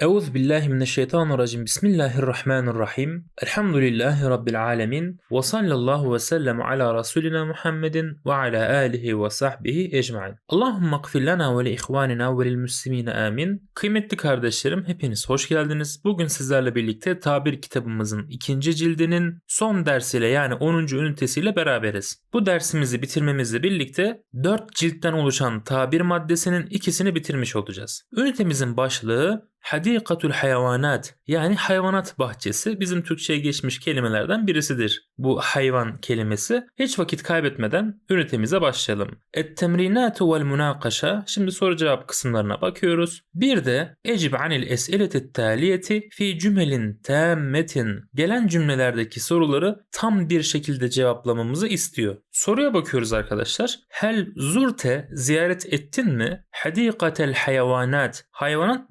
Euzu billahi mineşşeytanirracim. Bismillahirrahmanirrahim. Elhamdülillahi rabbil alamin. Ve sallallahu ve sellem ala rasulina Muhammedin ve ala alihi ve sahbihi ecmaîn. Allahumme gfir lana ve li ihvanina ve lil muslimin amin. Kıymetli kardeşlerim hepiniz hoş geldiniz. Bugün sizlerle birlikte tabir kitabımızın ikinci cildinin son dersiyle yani 10. ünitesiyle beraberiz. Bu dersimizi bitirmemizle birlikte 4 ciltten oluşan tabir maddesinin ikisini bitirmiş olacağız. Ünitemizin başlığı Hadikatul hayvanat yani hayvanat bahçesi bizim Türkçe'ye geçmiş kelimelerden birisidir. Bu hayvan kelimesi. Hiç vakit kaybetmeden ünitemize başlayalım. Et-temrinatu vel münakaşa. Şimdi soru cevap kısımlarına bakıyoruz. Bir de ecib anil es'ileti taliyeti fi cümelin tammetin. Gelen cümlelerdeki soruları tam bir şekilde cevaplamamızı istiyor. Soruya bakıyoruz arkadaşlar. Hel zurte ziyaret ettin mi? Hadikatel hayvanat. Hayvanat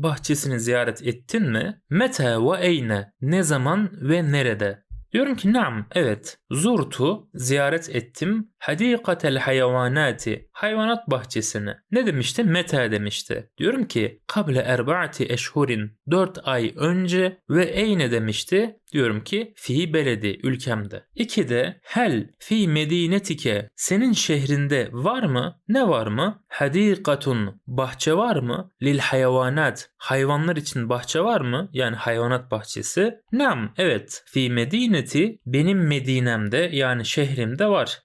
bahçesini ziyaret ettin mi? Meta ve eyne. Ne zaman ve nerede? Diyorum ki naam evet zurtu ziyaret ettim hadikatel hayvanati hayvanat bahçesini. Ne demişti? Meta demişti. Diyorum ki kable erbaati eşhurin 4 ay önce ve eyne demişti. Diyorum ki fi beledi ülkemde. İki de hel fi medinetike senin şehrinde var mı? Ne var mı? Hadikatun bahçe var mı? Lil hayvanat hayvanlar için bahçe var mı? Yani hayvanat bahçesi. Nam evet fi medineti benim Medine'mde yani şehrimde var.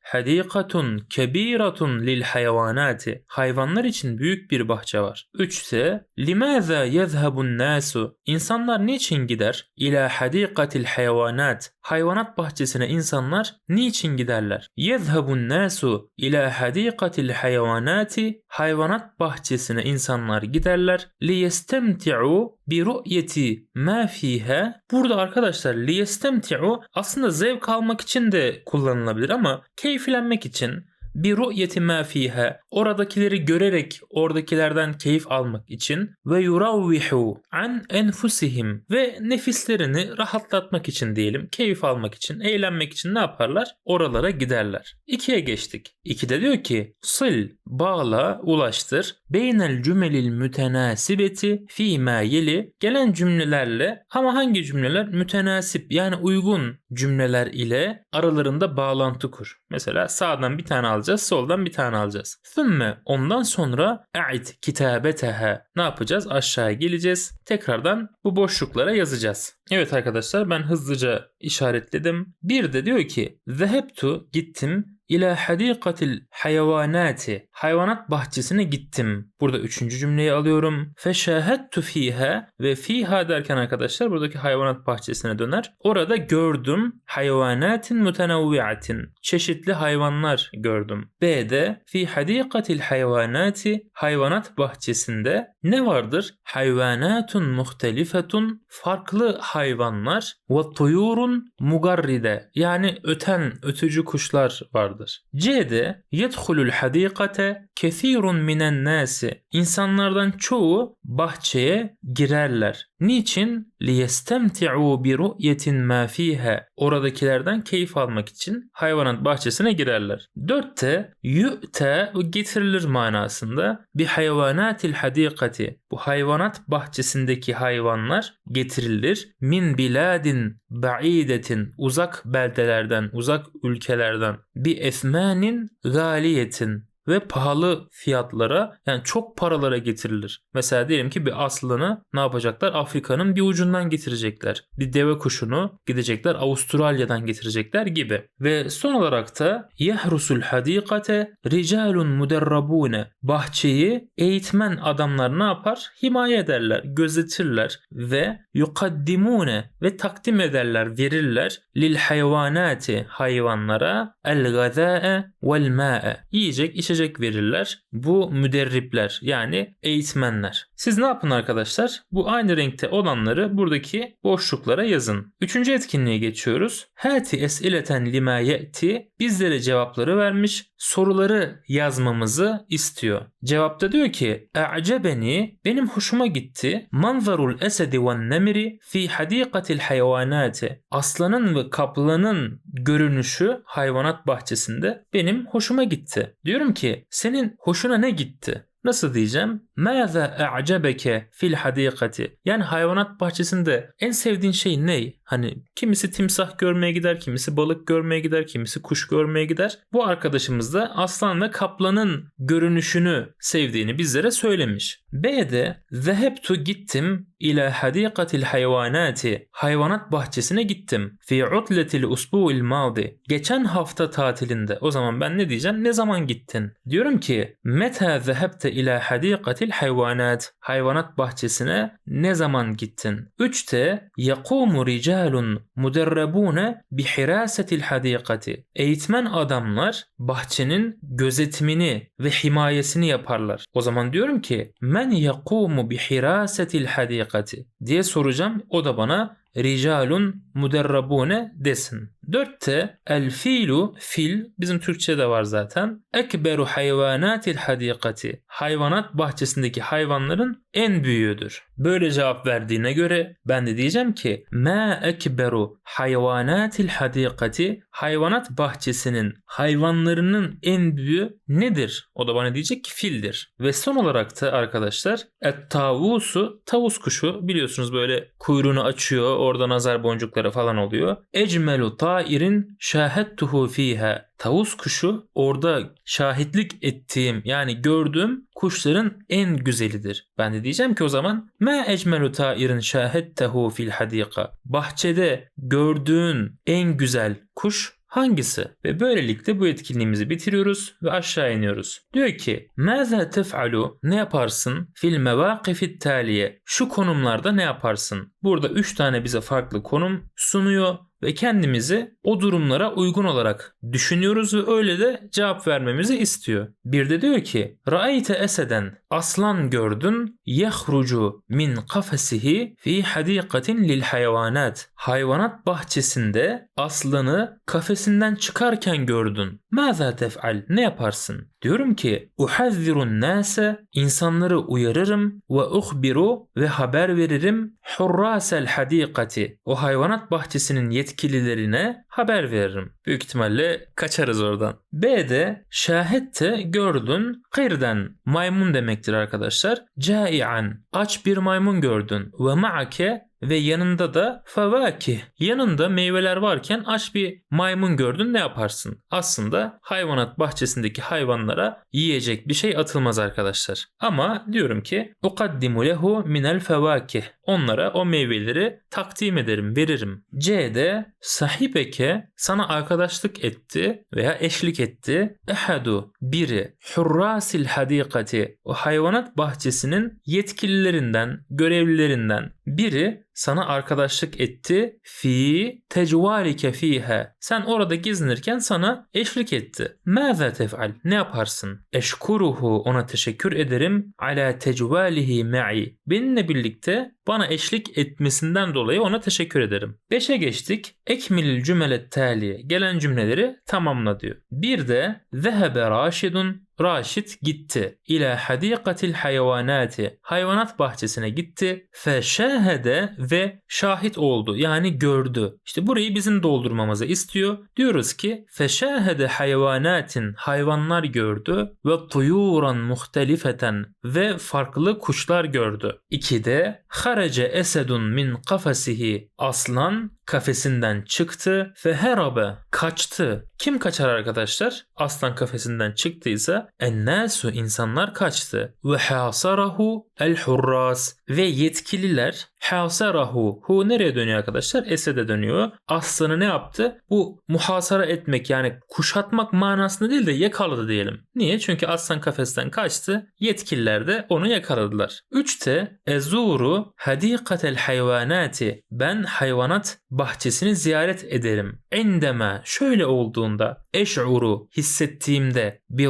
Hadikatun kebiratun lil hayvanati hayvanlar için büyük bir bahçe var. Üçte limaza yezhabun nasu insanlar niçin gider? İla hadikat hadikatil hayvanat. Hayvanat bahçesine insanlar niçin giderler? Yezhabun nasu ila hadikatil hayvanati. Hayvanat bahçesine insanlar giderler. Li yestemti'u bi ru'yeti ma fiha. Burada arkadaşlar li yestemti'u aslında zevk almak için de kullanılabilir ama keyiflenmek için bir ru'yeti ma fiha. Oradakileri görerek oradakilerden keyif almak için ve yuravvihu an enfusihim. Ve nefislerini rahatlatmak için diyelim keyif almak için eğlenmek için ne yaparlar? Oralara giderler. İkiye geçtik. İkide diyor ki sil bağla ulaştır. Beynel cümelil mütenasibeti fi ma yeli. Gelen cümlelerle ama hangi cümleler? Mütenasip yani uygun cümleler ile aralarında bağlantı kur. Mesela sağdan bir tane alacağız, soldan bir tane alacağız. Thümme ondan sonra a'id kitabeteha. Ne yapacağız? Aşağıya geleceğiz. Tekrardan bu boşluklara yazacağız. Evet arkadaşlar ben hızlıca işaretledim. Bir de diyor ki zehebtu gittim ila hadikatil hayvanati. Hayvanat bahçesine gittim. Burada üçüncü cümleyi alıyorum. Feşahettu fiha ve fiha derken arkadaşlar buradaki hayvanat bahçesine döner. Orada gördüm hayvanatin mutenavviatin. Çeşitli hayvanlar gördüm. B'de fi hadikatil hayvanati hayvanat bahçesinde ne vardır? Hayvanatun muhtelifetun farklı hayvanlar ve tuyurun mugarride yani öten ötücü kuşlar vardır. C'de yedhulul hadikate kesirun minen nasi insanlardan çoğu bahçeye girerler. Niçin? لِيَسْتَمْتِعُوا بِرُؤْيَةٍ مَا ف۪يهَا Oradakilerden keyif almak için hayvanat bahçesine girerler. Dörtte yü'te getirilir manasında bir hayvanatil hadikati. Bu hayvanat bahçesindeki hayvanlar getirilir. Min biladin ba'idetin uzak beldelerden, uzak ülkelerden. Bi esmanin galiyetin ve pahalı fiyatlara yani çok paralara getirilir. Mesela diyelim ki bir aslanı ne yapacaklar? Afrika'nın bir ucundan getirecekler. Bir deve kuşunu gidecekler Avustralya'dan getirecekler gibi. Ve son olarak da yahrusul hadikate ricalun muderrabune bahçeyi eğitmen adamlar ne yapar? Himaye ederler, gözetirler ve yukaddimune ve takdim ederler, verirler lil hayvanati hayvanlara el gaza'e vel ma'e yiyecek içecek içecek verirler. Bu müderripler yani eğitmenler. Siz ne yapın arkadaşlar? Bu aynı renkte olanları buradaki boşluklara yazın. Üçüncü etkinliğe geçiyoruz. Hati esileten lima ye'ti bizlere cevapları vermiş, soruları yazmamızı istiyor. Cevapta diyor ki E'cebeni benim hoşuma gitti. Manzarul esedi ve nemiri fi hadikatil hayvanati. Aslanın ve kaplanın görünüşü hayvanat bahçesinde benim hoşuma gitti. Diyorum ki senin hoşuna ne gitti? Nasıl diyeceğim? Mâzâ a'cebeke fil hadikati. Yani hayvanat bahçesinde en sevdiğin şey ne? Hani kimisi timsah görmeye gider, kimisi balık görmeye gider, kimisi kuş görmeye gider. Bu arkadaşımız da aslan ve kaplanın görünüşünü sevdiğini bizlere söylemiş. B'de zehebtu gittim ila hadikatil hayvanati. Hayvanat bahçesine gittim. Fi utletil usbu'il maldi. Geçen hafta tatilinde. O zaman ben ne diyeceğim? Ne zaman gittin? Diyorum ki meta zehebte ila hadikatil hayvanat. Hayvanat bahçesine ne zaman gittin? 3'te yakumu ricalun muderrebune bi hirasetil hadikati. Eğitmen adamlar bahçenin gözetimini ve himayesini yaparlar. O zaman diyorum ki men yakumu bi hirasetil hadikati diye soracağım. O da bana ricalun muderrabune desin. Dörtte el filu fil bizim Türkçe'de var zaten. Ekberu hayvanatil hadikati. Hayvanat bahçesindeki hayvanların en büyüğüdür. Böyle cevap verdiğine göre ben de diyeceğim ki ma ekberu hayvanatil hadikati hayvanat bahçesinin hayvanlarının en büyüğü nedir? O da bana diyecek ki fildir. Ve son olarak da arkadaşlar et tavusu tavus kuşu biliyorsunuz böyle kuyruğunu açıyor orada nazar boncukları falan oluyor. Ecmelu tairin şahettuhu fiha. Tavus kuşu orada şahitlik ettiğim yani gördüğüm kuşların en güzelidir. Ben de diyeceğim ki o zaman ma ecmelu tairin şahettehu fil hadika. Bahçede gördüğün en güzel kuş hangisi? Ve böylelikle bu etkinliğimizi bitiriyoruz ve aşağı iniyoruz. Diyor ki ماذا tef'alu ne yaparsın fil mevakifit taliye şu konumlarda ne yaparsın? Burada 3 tane bize farklı konum sunuyor ve kendimizi o durumlara uygun olarak düşünüyoruz ve öyle de cevap vermemizi istiyor. Bir de diyor ki Ra'ayte eseden aslan gördün yahrucu min kafesihi fi hadikatin lil hayvanat. Hayvanat bahçesinde aslanı kafesinden çıkarken gördün. Maza tef'al ne yaparsın? Diyorum ki uhazzirun nase insanları uyarırım ve uhbiru ve haber veririm hurrasel hadikati o hayvanat bahçesinin yetkililerine haber veririm. Büyük ihtimalle kaçarız oradan. B'de şahette gördün kırden maymun demektir arkadaşlar. Caian aç bir maymun gördün ve ma'ake ve yanında da favaki. Yanında meyveler varken aç bir maymun gördün ne yaparsın? Aslında hayvanat bahçesindeki hayvanlara yiyecek bir şey atılmaz arkadaşlar. Ama diyorum ki ukaddimu lehu minel fevakih. Onlara o meyveleri takdim ederim, veririm. C'de sahibeke sana arkadaşlık etti veya eşlik etti. Ehadu biri hurrasil hadikati o hayvanat bahçesinin yetkililerinden, görevlilerinden biri sana arkadaşlık etti fi tecvarike fiha. Sen orada gezinirken sana eşlik etti. Mâze tef'al? Ne yaparsın? Eşkuruhu ona teşekkür ederim ala tecvalihi ma'i. Benimle birlikte bana eşlik etmesinden dolayı ona teşekkür ederim. 5'e geçtik. Ekmilil cümelet taliye. Gelen cümleleri tamamla diyor. Bir de zehebe raşidun Raşid gitti. İlâ hadikatil hayvanati. Hayvanat bahçesine gitti. Feşahede ve şahit oldu. Yani gördü. İşte burayı bizim doldurmamızı istiyor. Diyoruz ki feşahede hayvanatin hayvanlar gördü ve tuyuran muhtelifeten ve farklı kuşlar gördü. İkide harace esedun min kafesihi aslan kafesinden çıktı ve herabe kaçtı. Kim kaçar arkadaşlar? Aslan kafesinden çıktıysa ennâsu insanlar kaçtı. Ve hasarahu el hurras ve yetkililer hasarahu hu nereye dönüyor arkadaşlar? Esed'e dönüyor. Aslanı ne yaptı? Bu muhasara etmek yani kuşatmak manasında değil de yakaladı diyelim. Niye? Çünkü aslan kafesten kaçtı. Yetkililer de onu yakaladılar. Üçte ezuru hadikatel hayvanati ben hayvanat bahçesini ziyaret ederim. Endeme şöyle olduğunda eş'uru hissettiğimde bi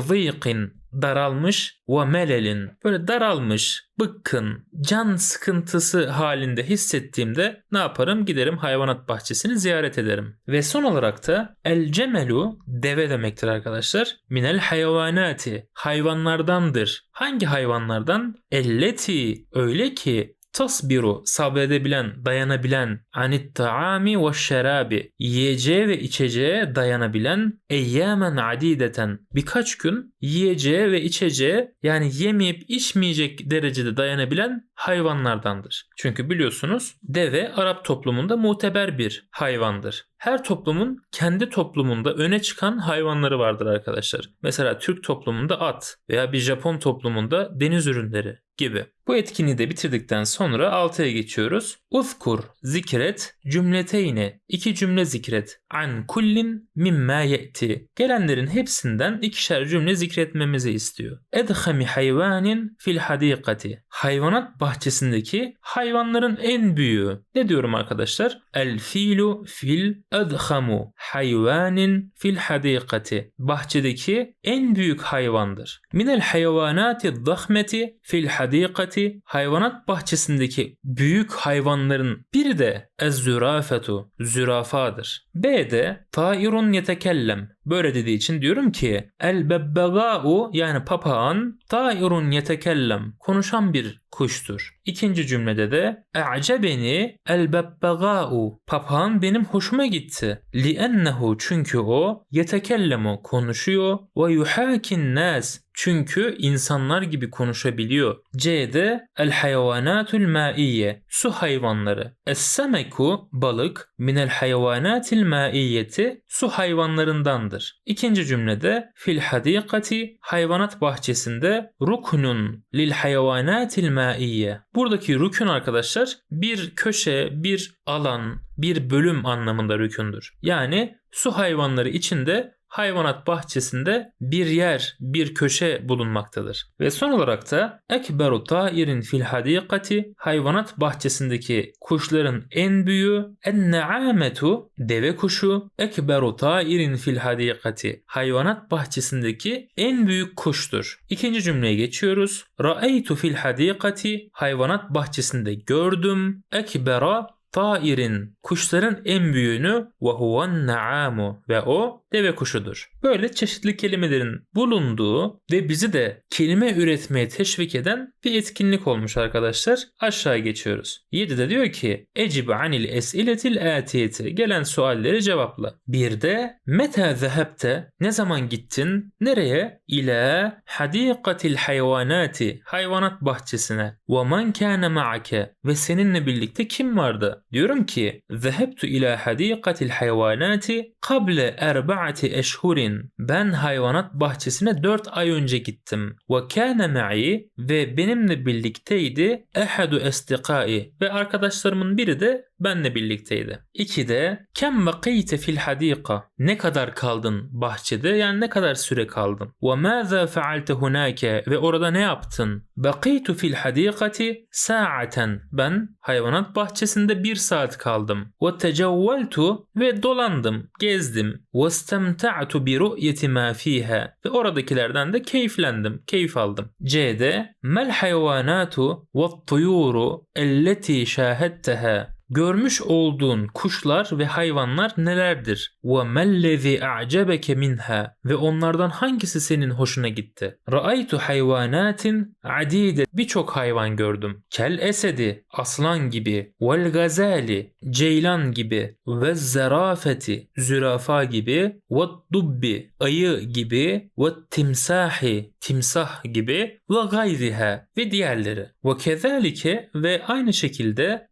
daralmış ve melelin böyle daralmış, bıkkın, can sıkıntısı halinde hissettiğimde ne yaparım? Giderim hayvanat bahçesini ziyaret ederim. Ve son olarak da el cemelu deve demektir arkadaşlar. Minel hayvanati hayvanlardandır. Hangi hayvanlardan? Elleti öyle ki tasbiru sabredebilen, dayanabilen, anit taami ve şerabi yiyeceğe ve içeceğe dayanabilen, eyyamen adideten birkaç gün yiyeceğe ve içeceğe yani yemeyip içmeyecek derecede dayanabilen hayvanlardandır. Çünkü biliyorsunuz deve Arap toplumunda muteber bir hayvandır. Her toplumun kendi toplumunda öne çıkan hayvanları vardır arkadaşlar. Mesela Türk toplumunda at veya bir Japon toplumunda deniz ürünleri gibi. Bu etkinliği de bitirdikten sonra 6'ya geçiyoruz. Uzkur zikret cümleteyni iki cümle zikret an kullin mimma ye'ti. Gelenlerin hepsinden ikişer cümle zikretmemizi istiyor. Edhami hayvanin fil hadikati. Hayvanat bahçesindeki hayvanların en büyüğü. Ne diyorum arkadaşlar? El filu fil edhamu hayvanin fil hadikati. Bahçedeki en büyük hayvandır. Minel hayvanati dahmeti fil hadikati. Hayvanat bahçesindeki büyük hayvanların biri de ez-zürafetu. Zürafadır. B'de tairun yetekellem. Böyle dediği için diyorum ki el bebbega'u yani papağan tairun yetekellem. Konuşan bir kuştur. İkinci cümlede de e'cebeni el bebbega'u. Papağan benim hoşuma gitti. Li'ennehu çünkü o yetekellemu konuşuyor ve yuhakin nas çünkü insanlar gibi konuşabiliyor. C'de el hayvanatul maiye su hayvanları. Es-semeku balık minel hayvanatil maiyeti su hayvanlarındandır. İkinci cümlede fil hadikati hayvanat bahçesinde ruknun lil hayvanatil maiye. Buradaki rükün arkadaşlar bir köşe, bir alan, bir bölüm anlamında rükündür. Yani su hayvanları içinde hayvanat bahçesinde bir yer, bir köşe bulunmaktadır. Ve son olarak da ekberu tairin fil hadikati hayvanat bahçesindeki kuşların en büyüğü en-ne'ametu deve kuşu ekberu tairin fil hadikati hayvanat bahçesindeki en büyük kuştur. İkinci cümleye geçiyoruz. Ra'eytu fil hadikati hayvanat bahçesinde gördüm ekbera tairin kuşların en büyüğünü ve huven na'amu ve o deve kuşudur. Böyle çeşitli kelimelerin bulunduğu ve bizi de kelime üretmeye teşvik eden bir etkinlik olmuş arkadaşlar. Aşağı geçiyoruz. 7'de diyor ki Ecib anil esiletil atiyeti. Gelen sualleri cevapla. Bir de meta zehebte ne zaman gittin? Nereye? İla hadikatil hayvanati. Hayvanat bahçesine. Ve man kana ma'ake. Ve seninle birlikte kim vardı? Diyorum ki zehebtu ila hadikatil hayvanati kable erba'ati eşhurin ben hayvanat bahçesine 4 ay önce gittim. Ve kâne ma'i ve benimle birlikteydi ehadu estikai ve arkadaşlarımın biri de benle birlikteydi. İki de kem bakiyte fil hadika ne kadar kaldın bahçede yani ne kadar süre kaldın. Ve maza faalte hunake ve orada ne yaptın? Bakitu fil hadikati sa'aten ben hayvanat bahçesinde bir saat kaldım. Ve tecevveltu ve dolandım, gezdim. Ve istemta'tu bi ru'yeti ma fiha ve oradakilerden de keyiflendim, keyif aldım. C'de mel hayvanatu ve tuyuru elleti şahedteha Görmüş olduğun kuşlar ve hayvanlar nelerdir? Ve mellezi a'cebeke minha ve onlardan hangisi senin hoşuna gitti? Ra'aytu hayvanatin adide birçok hayvan gördüm. Kel esedi aslan gibi, vel gazali ceylan gibi ve zerafeti zürafa gibi ve dubbi ayı gibi ve timsahi timsah gibi ve gayriha ve diğerleri. Ve kezalike ve aynı şekilde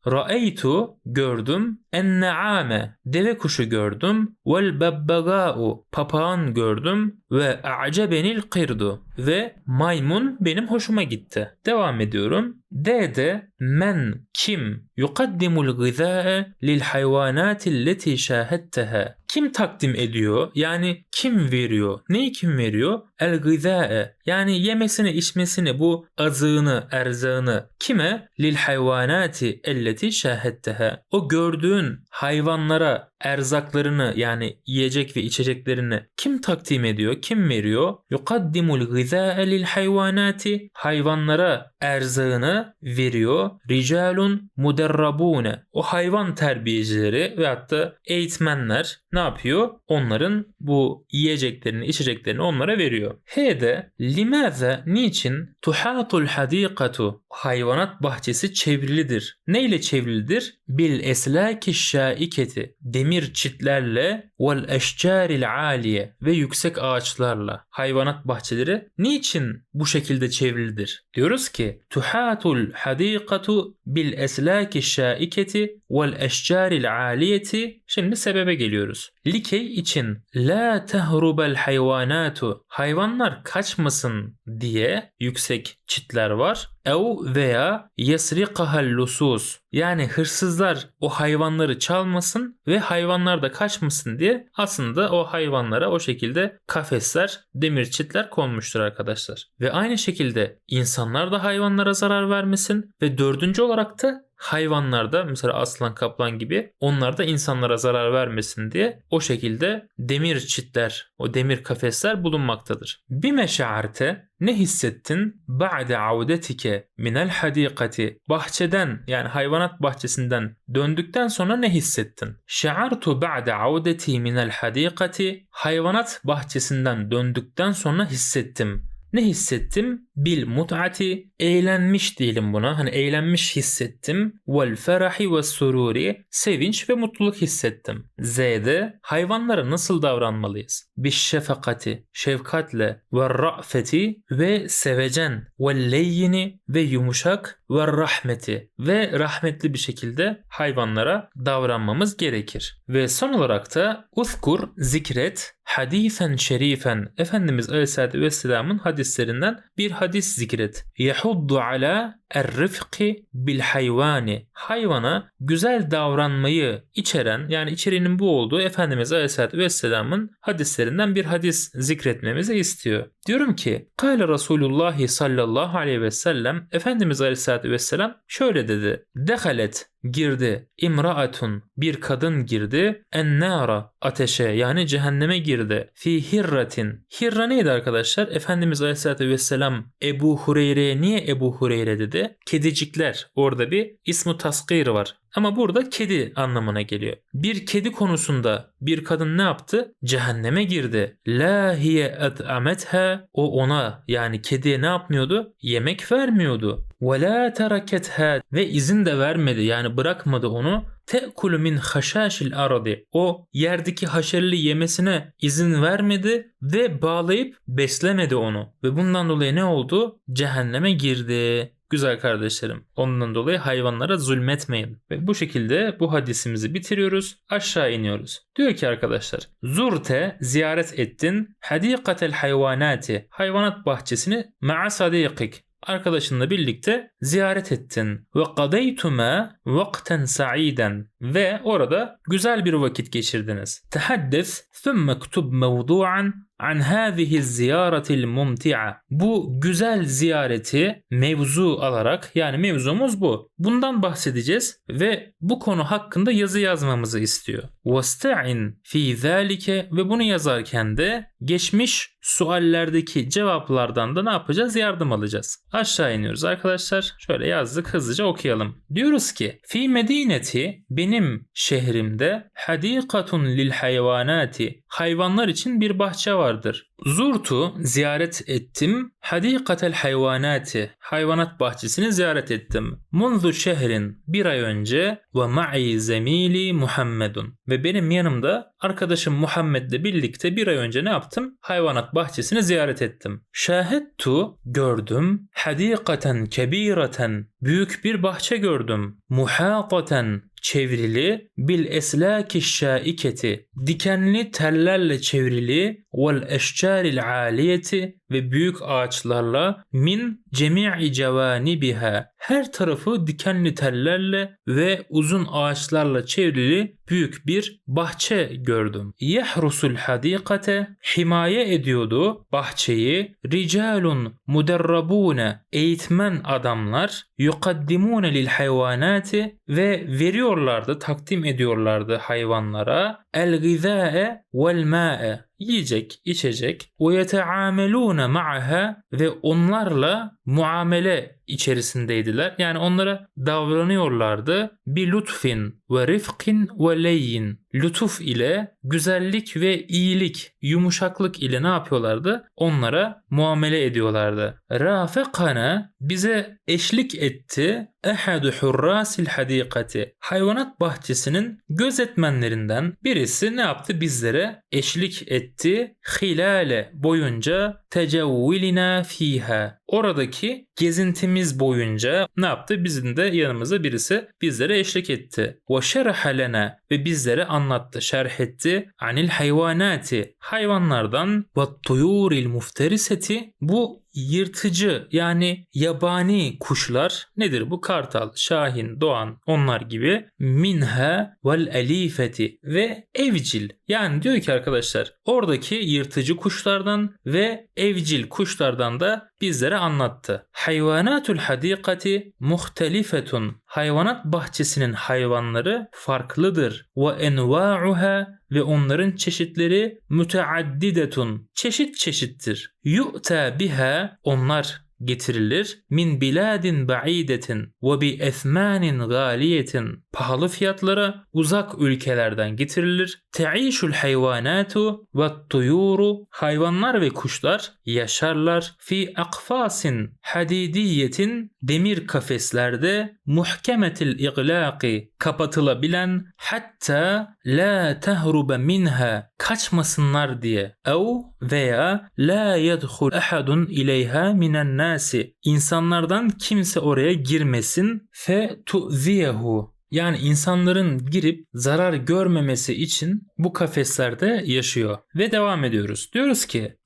gördüm enne'ame deve kuşu gördüm vel bebbega'u papağan gördüm ve a'cebenil qirdu ve maymun benim hoşuma gitti. Devam ediyorum. D'de men kim yukaddimul gızae lil hayvanati leti şahedteha kim takdim ediyor? Yani kim veriyor? Neyi kim veriyor? El gızae. Yani yemesini, içmesini, bu azığını, erzağını kime? Lil hayvanati elleti şahedteha. O gördüğün hayvanlara erzaklarını yani yiyecek ve içeceklerini kim takdim ediyor? Kim veriyor? Yukaddimul gızâe lil hayvanati hayvanlara erzağını veriyor. Ricalun muderrabune. O hayvan terbiyecileri ve hatta eğitmenler ne yapıyor? Onların bu yiyeceklerini, içeceklerini onlara veriyor. H'de limaze niçin tuhatul hadikatu hayvanat bahçesi çevrilidir. Ne ile çevrilidir? Bil eslaki şaiketi demir çitlerle vel eşcaril aliye ve yüksek ağaçlarla hayvanat bahçeleri niçin bu şekilde çevrilidir? Diyoruz ki tuhatul hadikatu bil eslaki şaiketi vel eşcaril aliyeti şimdi sebebe geliyoruz. Likey için la tehrubel hayvanatu hayvanlar kaçmasın diye yüksek çitler var. Ev veya yesrikahal lusus yani hırsızlar o hayvanları çalmasın ve hayvanlar da kaçmasın diye aslında o hayvanlara o şekilde kafesler, demir çitler konmuştur arkadaşlar. Ve aynı şekilde insanlar da hayvanlara zarar vermesin ve dördüncü olarak da hayvanlarda mesela aslan kaplan gibi onlar da insanlara zarar vermesin diye o şekilde demir çitler, o demir kafesler bulunmaktadır. Bir meşaarte ne hissettin? Ba'de avdetike minel hadikati. Bahçeden yani hayvanat bahçesinden döndükten sonra ne hissettin? Şe'artu ba'de avdeti minel hadikati. Hayvanat bahçesinden döndükten sonra hissettim. Ne hissettim? Bil mut'ati eğlenmiş diyelim buna. Hani eğlenmiş hissettim. Vel ferahi ve sururi sevinç ve mutluluk hissettim. Z'de hayvanlara nasıl davranmalıyız? Biş şefakati şefkatle ve ra'feti ve sevecen ve leyyini ve yumuşak ve rahmeti ve rahmetli bir şekilde hayvanlara davranmamız gerekir. Ve son olarak da uzkur zikret hadisen şerifen Efendimiz Aleyhisselatü Vesselam'ın hadislerinden bir hadis zikret. Yahuddu ala er-rifki bil hayvani. Hayvana güzel davranmayı içeren yani içeriğinin bu olduğu Efendimiz Aleyhisselatü Vesselam'ın hadislerinden bir hadis zikretmemizi istiyor. Diyorum ki Kale Resulullah sallallahu aleyhi ve sellem Efendimiz Aleyhisselatü Vesselam şöyle dedi. Dehalet girdi. İmraatun bir kadın girdi. Ennara ateşe yani cehenneme girdi. Fi hirratin. Hirra neydi arkadaşlar? Efendimiz Aleyhisselatü Vesselam Ebu Hureyre'ye niye Ebu Hureyre dedi? Kedicikler. Orada bir ismu taskir var. Ama burada kedi anlamına geliyor. Bir kedi konusunda bir kadın ne yaptı? Cehenneme girdi. La hiye et'ametha o ona yani kediye ne yapmıyordu? Yemek vermiyordu. Ve la teraketha ve izin de vermedi yani bırakmadı onu. Te'kulu min haşhaşil aradi. O yerdeki haşerli yemesine izin vermedi ve bağlayıp beslemedi onu. Ve bundan dolayı ne oldu? Cehenneme girdi. Güzel kardeşlerim. Ondan dolayı hayvanlara zulmetmeyin. Ve bu şekilde bu hadisimizi bitiriyoruz. Aşağı iniyoruz. Diyor ki arkadaşlar. Zurte ziyaret ettin. Hadikatel hayvanati. Hayvanat bahçesini ma'a sadikik arkadaşınla birlikte ziyaret ettin. Ve kadeytuma vakten sa'iden ve orada güzel bir vakit geçirdiniz. Tehaddes thumme kutub mevdu'an an hâzihi ziyaretil mumti'a. Bu güzel ziyareti mevzu alarak yani mevzumuz bu. Bundan bahsedeceğiz ve bu konu hakkında yazı yazmamızı istiyor. Vasta'in fi zalike ve bunu yazarken de geçmiş suallerdeki cevaplardan da ne yapacağız? Yardım alacağız. Aşağı iniyoruz arkadaşlar. Şöyle yazdık hızlıca okuyalım. Diyoruz ki fi medineti benim şehrimde hadikatun lil hayvanati hayvanlar için bir bahçe vardır. Zurtu ziyaret ettim. Hadikatel hayvanati hayvanat bahçesini ziyaret ettim. Munzu şehrin bir ay önce ve ma'i zemili Muhammedun ve benim yanımda arkadaşım Muhammed'le birlikte bir ay önce ne yaptım? Hayvanat bahçesini ziyaret ettim. Şahittu gördüm. Hadikaten kebireten büyük bir bahçe gördüm. Muhataten çevrili bil eslaki şaiketi dikenli tellerle çevrili vel eşcaril aliyeti ve büyük ağaçlarla min cemi'i cevanibiha her tarafı dikenli tellerle ve uzun ağaçlarla çevrili büyük bir bahçe gördüm. Yahrusul hadikate himaye ediyordu bahçeyi. Ricalun muderrabune eğitmen adamlar yukaddimune lil hayvanati ve veriyorlardı, takdim ediyorlardı hayvanlara el gızae vel ma'e yiyecek, içecek ve yeteamelune ma'aha ve onlarla muamele içerisindeydiler. Yani onlara davranıyorlardı. Bir lütfin ve rifkin ve leyyin. Lütuf ile güzellik ve iyilik, yumuşaklık ile ne yapıyorlardı? Onlara muamele ediyorlardı. Rafekana bize eşlik etti. Ehadu hurrasil hadikati. Hayvanat bahçesinin gözetmenlerinden birisi ne yaptı? Bizlere eşlik etti. Hilale boyunca tecevvilina fiha. Oradaki gezintimiz boyunca ne yaptı? Bizim de yanımıza birisi bizlere eşlik etti. Ve şerha lena ve bizlere anlattı, şerh etti. Anil hayvanati hayvanlardan ve tuyuril mufteriseti bu yırtıcı yani yabani kuşlar nedir bu? Kartal, şahin, doğan onlar gibi minha vel elifeti ve evcil. Yani diyor ki arkadaşlar oradaki yırtıcı kuşlardan ve evcil kuşlardan da bizlere anlattı. Hayvanatul hadikati muhtelifetun. Hayvanat bahçesinin hayvanları farklıdır. Ve enva'uha ve onların çeşitleri müteaddidetun. Çeşit çeşittir. Yu'ta biha onlar getirilir. Min biladin ba'idetin ve bi esmanin galiyetin. Pahalı fiyatlara uzak ülkelerden getirilir. Te'işul hayvanatu ve tuyuru. Hayvanlar ve kuşlar yaşarlar. Fi akfasin hadidiyetin demir kafeslerde muhkemetil iglaqi kapatılabilen hatta la tehrube minha kaçmasınlar diye ev veya la yedhul ahadun ileyha minen nasi insanlardan kimse oraya girmesin fe tu'ziyehu yani insanların girip zarar görmemesi için bu kafeslerde yaşıyor. Ve devam ediyoruz. Diyoruz ki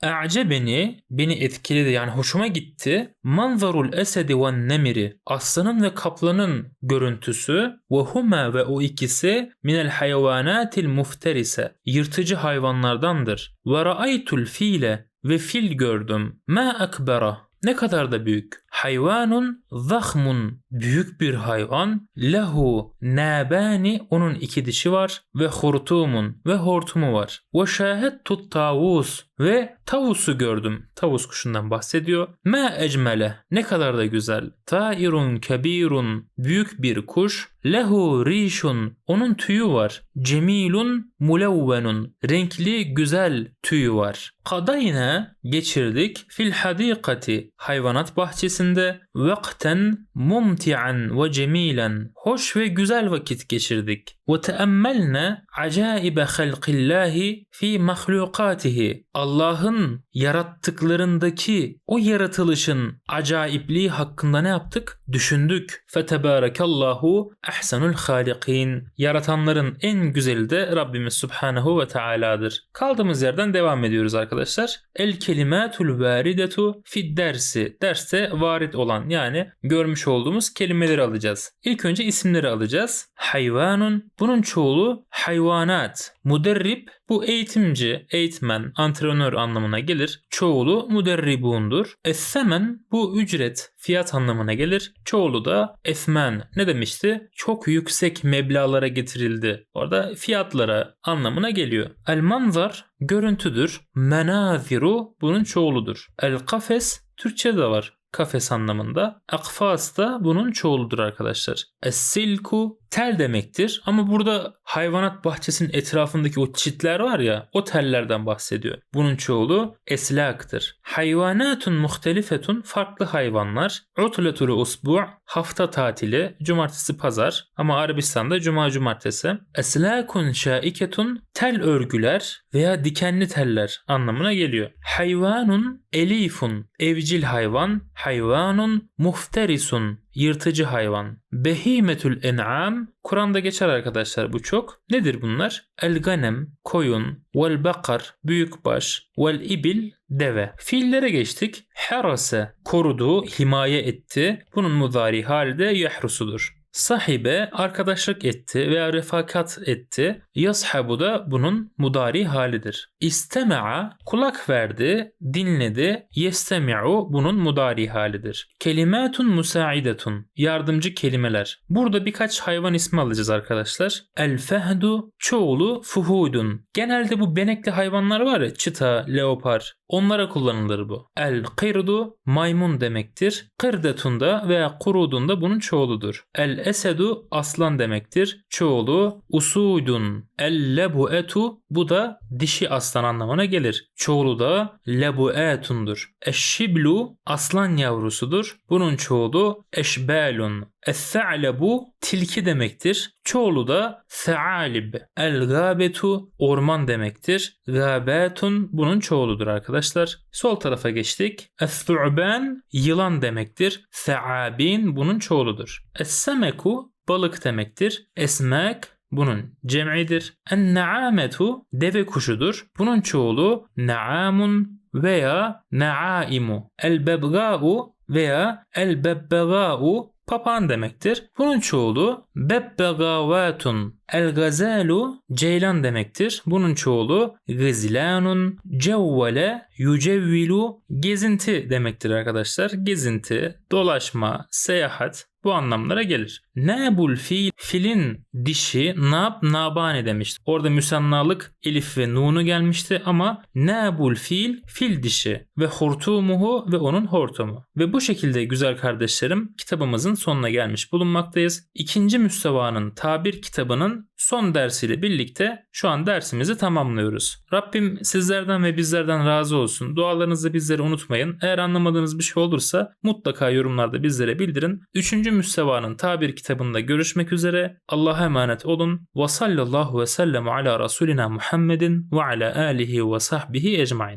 beni beni etkiledi yani hoşuma gitti. Manzarul esedi ve nemiri aslanın ve kaplanın görüntüsü ve huma ve o ikisi minel hayvanatil mufterise yırtıcı hayvanlardandır. Ve ra'aytul file ve fil gördüm. Ma akbara ne kadar da büyük. Hayvanun zahmun büyük bir hayvan. Lehu nabani onun iki dişi var ve hurtumun ve hortumu var. Ve şahedtut tavus ve tavusu gördüm. Tavus kuşundan bahsediyor. Ma ecmele ne kadar da güzel. Tairun kebirun büyük bir kuş. Lehu rişun onun tüyü var. Cemilun mulevvenun renkli güzel tüyü var. Kadayna geçirdik fil hadikati hayvanat bahçesinde vakten mumti'an ve cemilen hoş ve güzel vakit geçirdik. Ve teammelne acaibe halqillahi fi mahlukatihi Allah'ın yarattıklarındaki o yaratılışın acayipliği hakkında ne yaptık? Düşündük. Fetebarakallahu ahsanul halikin. Yaratanların en güzeli de Rabbimiz Subhanahu ve Teala'dır. Kaldığımız yerden devam ediyoruz arkadaşlar. El kelimatul varidetu fid dersi. Derste varit olan yani görmüş olduğumuz kelimeleri alacağız. İlk önce isimleri alacağız. Hayvanun bunun çoğulu hayvanat. Muderrib bu eğitimci, eğitmen, antrenör anlamına gelir. Çoğulu muderribundur. Essemen bu ücret, fiyat anlamına gelir. Çoğulu da esmen. Ne demişti? Çok yüksek meblalara getirildi. Orada fiyatlara anlamına geliyor. El manzar görüntüdür. Menaziru bunun çoğuludur. El kafes Türkçe de var kafes anlamında. Akfas da bunun çoğuludur arkadaşlar. Es-silku tel demektir ama burada hayvanat bahçesinin etrafındaki o çitler var ya o tellerden bahsediyor. Bunun çoğulu eslaktır. Hayvanatun muhtelifetun farklı hayvanlar. Utletul usbu' hafta tatili cumartesi pazar ama Arabistan'da cuma cumartesi. Eslakun şaiketun tel örgüler veya dikenli teller anlamına geliyor. Hayvanun elifun evcil hayvan. Hayvanun muhterisun yırtıcı hayvan. Behimetül en'am Kur'an'da geçer arkadaşlar bu çok. Nedir bunlar? El ganem koyun, vel bakar büyükbaş, vel ibil deve. Fiillere geçtik. Herase korudu, himaye etti. Bunun mudari hali de yahrusudur. Sahibe arkadaşlık etti veya refakat etti. Yashabu da bunun mudari halidir. İstema'a kulak verdi, dinledi. Yestemi'u bunun mudari halidir. Kelimatun musaidetun yardımcı kelimeler. Burada birkaç hayvan ismi alacağız arkadaşlar. El fehdu çoğulu fuhudun. Genelde bu benekli hayvanlar var ya çita, leopar onlara kullanılır bu. El kırdu maymun demektir. Kırdetun da veya kurudun da bunun çoğuludur. El esedu aslan demektir. Çoğulu usudun. El lebuetu bu da dişi aslan anlamına gelir. Çoğulu da lebuetundur. Eşşiblu aslan yavrusudur. Bunun çoğulu eşbelun. Es-sa'lebu tilki demektir. Çoğulu da se'alib. El-gâbetu orman demektir. Gâbetun bunun çoğuludur arkadaşlar. Sol tarafa geçtik. Es-su'ban yılan demektir. Se'abin bunun çoğuludur. Es-semeku balık demektir. Esmek bunun cem'idir. En-na'ametu deve kuşudur. Bunun çoğulu na'amun veya na'aimu. El-bebgâ'u veya el-bebbegâ'u papağan demektir. Bunun çoğulu bebbegâvâtun. El-gazalu ceylan demektir. Bunun çoğulu gızlanun. Cevvele yücevvilu gezinti demektir arkadaşlar. Gezinti, dolaşma, seyahat bu anlamlara gelir. Nabul fil, filin dişi nab nabane demişti. Orada müsannalık elif ve nunu gelmişti ama nabul fil, fil dişi ve hortumuhu ve onun hortumu. Ve bu şekilde güzel kardeşlerim kitabımızın sonuna gelmiş bulunmaktayız. İkinci müstevanın tabir kitabının son dersiyle birlikte şu an dersimizi tamamlıyoruz. Rabbim sizlerden ve bizlerden razı olsun. Dualarınızı bizlere unutmayın. Eğer anlamadığınız bir şey olursa mutlaka yorumlarda bizlere bildirin. Üçüncü müstevanın tabir kitabında görüşmek üzere. Allah'a emanet olun. Ve sallallahu ve sellem ala Resulina Muhammedin ve ala alihi ve sahbihi ecmain.